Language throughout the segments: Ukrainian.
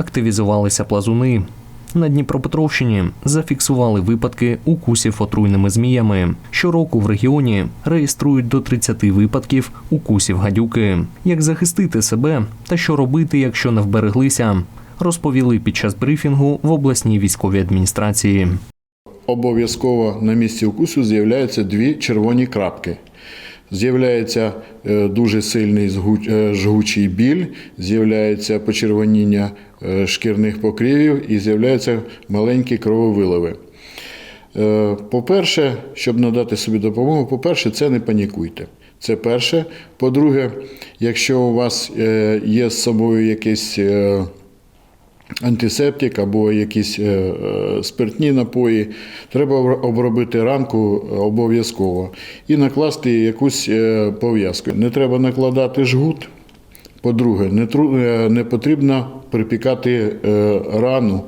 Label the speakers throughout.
Speaker 1: Активізувалися плазуни. На Дніпропетровщині зафіксували випадки укусів отруйними зміями. Щороку в регіоні реєструють до 30 випадків укусів гадюки. Як захистити себе та що робити, якщо не вбереглися, розповіли під час брифінгу в обласній військовій адміністрації.
Speaker 2: Обов'язково на місці укусу з'являються дві червоні крапки. З'являється е, дуже сильний е, жгучий біль, з'являється почервоніння е, шкірних покривів і з'являються маленькі крововиливи. Е, По-перше, щоб надати собі допомогу, по-перше, це не панікуйте. Це перше. По-друге, якщо у вас є з собою якийсь е, антисептик або якісь е, е, спиртні напої, треба обр- обробити ранку е, обов'язково і накласти якусь пов'язку. Не треба накладати жгут. По-друге, не, потрібно припікати рану.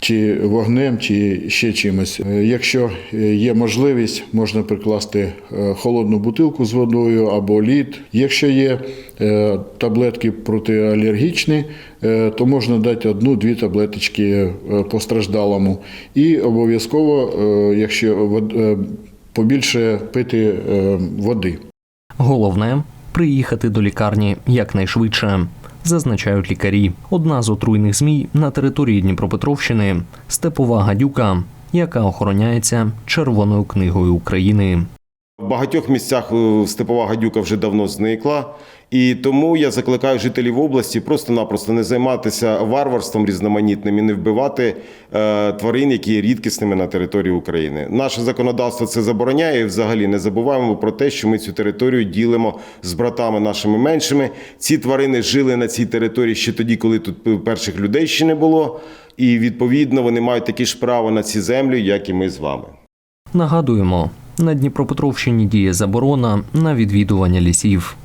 Speaker 2: Чи вогнем, чи ще чимось. Е, Якщо е, є можливість, можна прикласти е, холодну бутилку з водою або лід. Якщо є таблетки протиалергічні, то можна дати одну-дві таблеточки постраждалому. І обов'язково, якщо побільше пити води.
Speaker 1: Головне приїхати до лікарні якнайшвидше. Зазначають лікарі. Одна з отруйних змій на території Дніпропетровщини степова гадюка, яка охороняється Червоною книгою України.
Speaker 3: В багатьох місцях е, степова гадюка вже давно зникла, і тому я закликаю жителів області просто-напросто не займатися варварством різноманітним і не вбивати е, тварин, які є рідкісними на території України. Наше законодавство це забороняє. І взагалі не забуваємо про те, що ми цю територію ділимо з братами нашими меншими. Ці тварини жили на цій території ще тоді, коли тут перших людей ще не було. І відповідно вони мають такі ж права на ці землі, як і ми з вами.
Speaker 1: Нагадуємо, на Дніпропетровщині діє заборона на відвідування лісів.